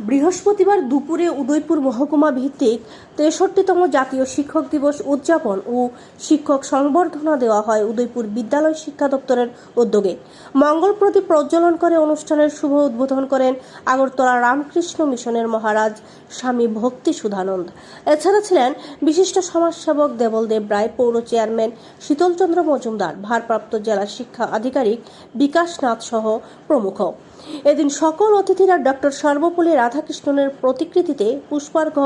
বৃহস্পতিবার দুপুরে উদয়পুর মহকুমা ভিত্তিক তেষট্টিতম জাতীয় শিক্ষক দিবস উদযাপন ও শিক্ষক সংবর্ধনা দেওয়া হয় উদয়পুর বিদ্যালয় শিক্ষা দপ্তরের উদ্যোগে। মঙ্গল প্রদীপ প্রজ্বলন করে অনুষ্ঠানের শুভ উদ্বোধন করেন আগরতলা রামকৃষ্ণ মিশনের মহারাজ স্বামী ভক্তি সুধানন্দ। এছাড়া ছিলেন বিশিষ্ট সমাজসেবক দেবলদেব রায়, পৌর চেয়ারম্যান শীতলচন্দ্র মজুমদার, ভারপ্রাপ্ত জেলা শিক্ষা আধিকারিক বিকাশ নাথ সহ প্রমুখ। এদিন সকল অতিথিরা ডক্টর সর্বপল্লী রাধাকৃষ্ণনের প্রতিকৃতিতে পুষ্পার্ঘ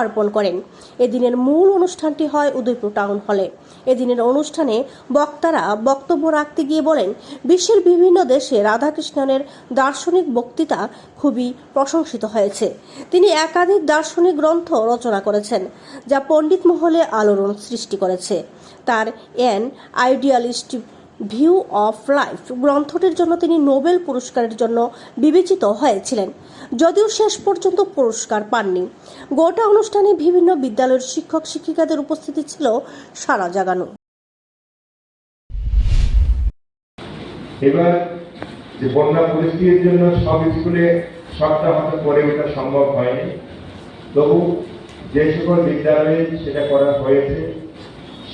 অর্পণ করেন। এদিনের মূল অনুষ্ঠানটি হয় উদয়পুর টাউন হলে। এদিনের অনুষ্ঠানে বক্তারা বক্তব্য রাখতে গিয়ে বলেন, বিশ্বের বিভিন্ন দেশে রাধাকৃষ্ণনের দার্শনিক বক্তৃতা খুবই প্রশংসিত হয়েছে। তিনি একাধিক দার্শনিক গ্রন্থ রচনা করেছেন, যা পণ্ডিত মহলে আলোড়ন সৃষ্টি করেছে। তার an idealist view of life গ্রন্থটির জন্য তিনি নোবেল পুরস্কারের জন্য বিবেচিত হয়েছিলেন, যদিও শেষ পর্যন্ত পুরস্কার পাননি। গোটা অনুষ্ঠানে বিভিন্ন বিদ্যালয়ের শিক্ষক শিক্ষিকাদের উপস্থিতি ছিল সারা জাগানো। এবার যে বন্যা পরিস্থিতির জন্য সব স্কুলে সবটা হয়তো করে ওঠা সম্ভব হয়নি। তবু যে সকল বিদ্যালয়ে সেটা করা হয়েছে,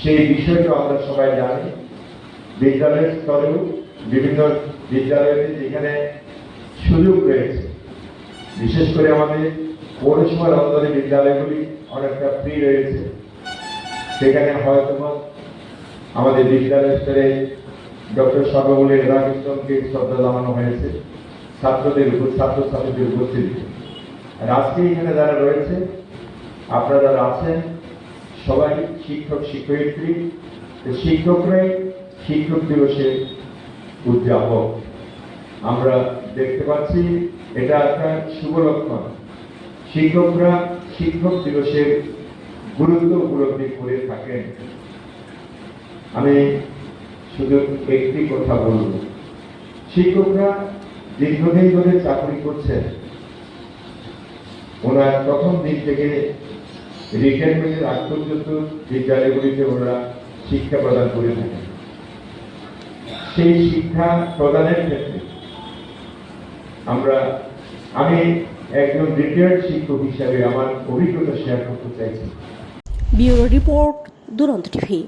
সেই বিষয়টা আমরা সবাই জানি। বিদ্যালয়ের স্তরেও বিভিন্ন বিদ্যালয়তে যেখানে সুযোগ রয়েছে। বিশেষ করে আমাদের পৌরসভার অন্তরে বিদ্যালয়গুলি অনেকটা ফ্রি রয়েছে। সেখানে হয়তো আমাদের বিদ্যালয় স্তরে ডক্টর সর্বমূল্য রাধাকৃষ্ণনকে শ্রদ্ধা জানানো হয়েছে, ছাত্রদের উপর ছাত্রছাত্রীদের উপস্থিতি আর আজকে এখানে যারা রয়েছে, আপনারা আছেন, সবাই শিক্ষক, শিক্ষয়িত্রী শিক্ষকরাই শিক্ষক দিবসের উদযাপক। আমরা দেখতে পাচ্ছি, এটা একটা শুভ লক্ষণ। শিক্ষকরা শিক্ষক দিবসের গুরুত্ব উপলব্ধি করে থাকেন। আমি শুধু একটি কথা বলব। শিক্ষকরা দীর্ঘদিন ধরে চাকরি করছেন। ওনার প্রথম দিন থেকে রিটায়ারমেন্টের আগ পর্যন্ত বিদ্যালয়গুলিতে ওনারা শিক্ষা প্রদান করে থাকেন। সেই শিক্ষা প্রদানের ক্ষেত্রে আমরা, আমি একজন রিটায়ার্ড শিক্ষক হিসাবে আমার অভিজ্ঞতা শেয়ার করতে চাইছি। Bureau report Duronto TV.